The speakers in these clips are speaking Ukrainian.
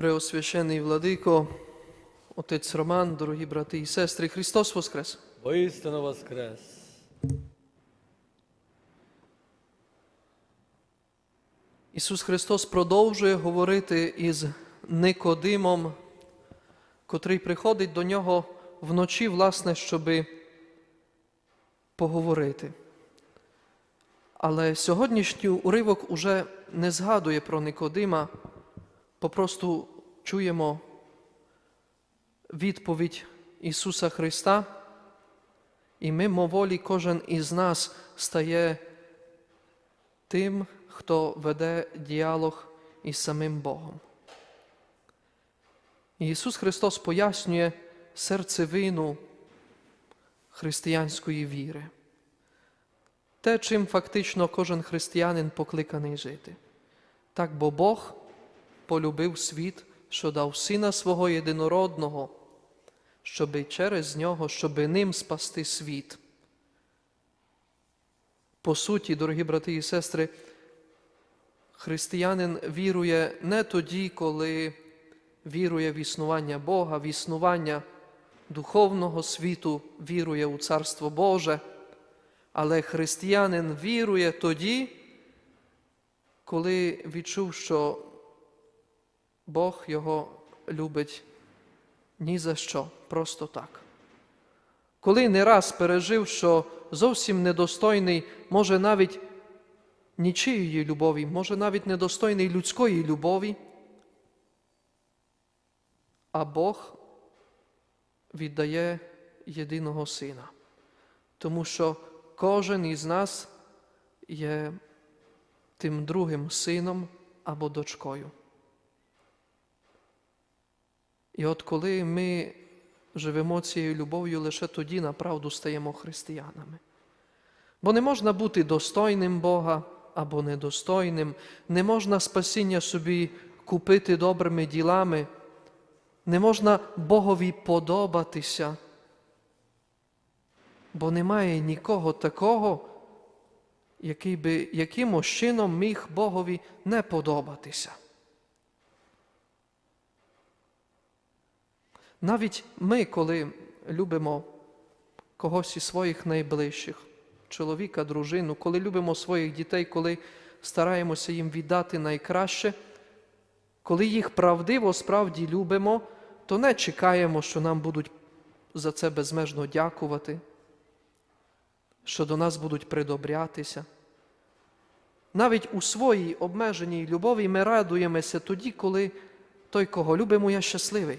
Преосвящений владико, отець Роман, дорогі брати і сестри, Христос Воскрес! Воістину воскрес. Ісус Христос продовжує говорити із Никодимом, котрий приходить до нього вночі, власне, щоби поговорити. Але сьогоднішній уривок уже не згадує про Никодима, попросту чуємо відповідь Ісуса Христа, і мимоволі кожен із нас стає тим, хто веде діалог із самим Богом. Ісус Христос пояснює серцевину християнської віри, те, чим фактично кожен християнин покликаний жити. Так, бо Бог полюбив світ, що дав Сина свого єдинородного, щоби через нього, щоби ним спасти світ. По суті, дорогі брати і сестри, християнин вірує не тоді, коли вірує в існування Бога, в існування духовного світу, вірує у Царство Боже, але християнин вірує тоді, коли відчув, що Бог його любить ні за що, просто так. Коли не раз пережив, що зовсім недостойний, може навіть нічиєї любові, може навіть недостойний людської любові, а Бог віддає єдиного сина. Тому що кожен із нас є тим другим сином або дочкою. І от коли ми живемо цією любов'ю, лише тоді направду стаємо християнами. Бо не можна бути достойним Бога або недостойним, не можна спасіння собі купити добрими ділами, не можна Богові подобатися, бо немає нікого такого, який би якимось чином міг Богові не подобатися. Навіть ми, коли любимо когось із своїх найближчих, чоловіка, дружину, коли любимо своїх дітей, коли стараємося їм віддати найкраще, коли їх правдиво справді любимо, то не чекаємо, що нам будуть за це безмежно дякувати, що до нас будуть придобрятися. Навіть у своїй обмеженій любові ми радуємося тоді, коли той, кого любимо, є щасливий.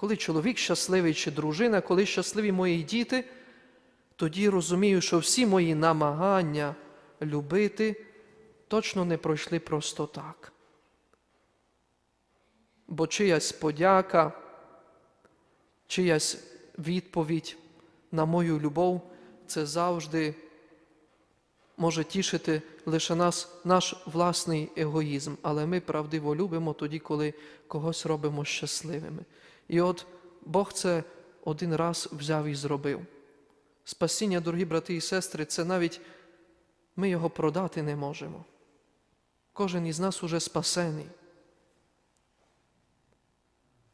Коли чоловік щасливий чи дружина, коли щасливі мої діти, тоді розумію, що всі мої намагання любити точно не пройшли просто так. Бо чиясь подяка, чиясь відповідь на мою любов це завжди може тішити лише нас, наш власний егоїзм, але ми правдиво любимо тоді, коли когось робимо щасливими. І от Бог це один раз взяв і зробив. Спасіння, дорогі брати і сестри, це навіть ми його продати не можемо. Кожен із нас уже спасений.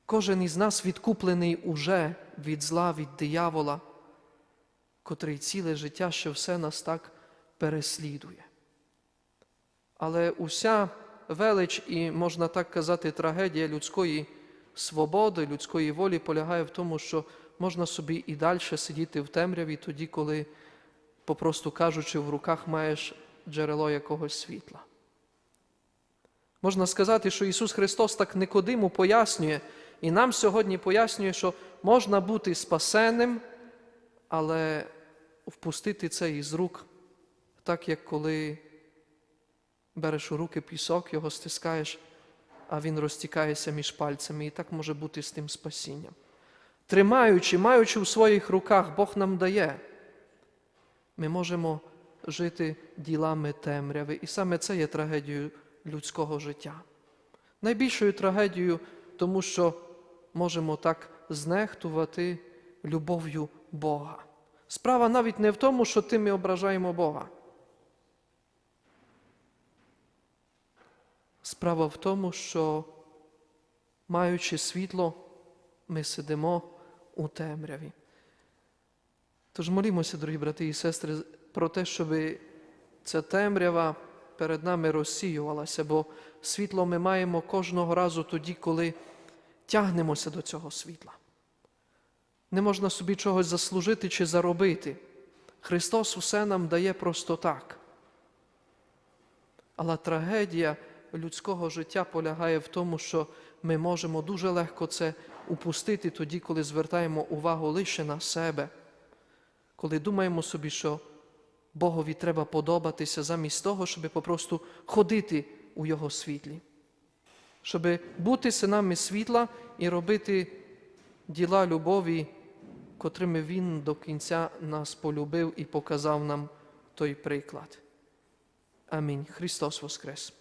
Кожен із нас відкуплений уже від зла, від диявола, котрий ціле життя ще все нас так переслідує. Але уся велич і, можна так казати, трагедія людської свободи, людської волі полягає в тому, що можна собі і далі сидіти в темряві, тоді, коли, попросту кажучи, в руках маєш джерело якогось світла. Можна сказати, що Ісус Христос так Никодиму пояснює, і нам сьогодні пояснює, що можна бути спасенним, але впустити це із рук, так як коли береш у руки пісок, його стискаєш, а він розтікається між пальцями, і так може бути з тим спасінням. Тримаючи, маючи в своїх руках, Бог нам дає, ми можемо жити ділами темряви. І саме це є трагедією людського життя. Найбільшою трагедією, тому що можемо так знехтувати любов'ю Бога. Справа навіть не в тому, що тим ми ображаємо Бога. Справа в тому, що маючи світло, ми сидимо у темряві. Тож молімося, дорогі брати і сестри, про те, щоб ця темрява перед нами розсіювалася, бо світло ми маємо кожного разу тоді, коли тягнемося до цього світла. Не можна собі чогось заслужити чи заробити. Христос усе нам дає просто так. Але трагедія людського життя полягає в тому, що ми можемо дуже легко це упустити тоді, коли звертаємо увагу лише на себе, коли думаємо собі, що Богові треба подобатися замість того, щоб попросту ходити у Його світлі, щоб бути синами світла і робити діла любові, котрими Він до кінця нас полюбив і показав нам той приклад. Амінь. Христос Воскрес!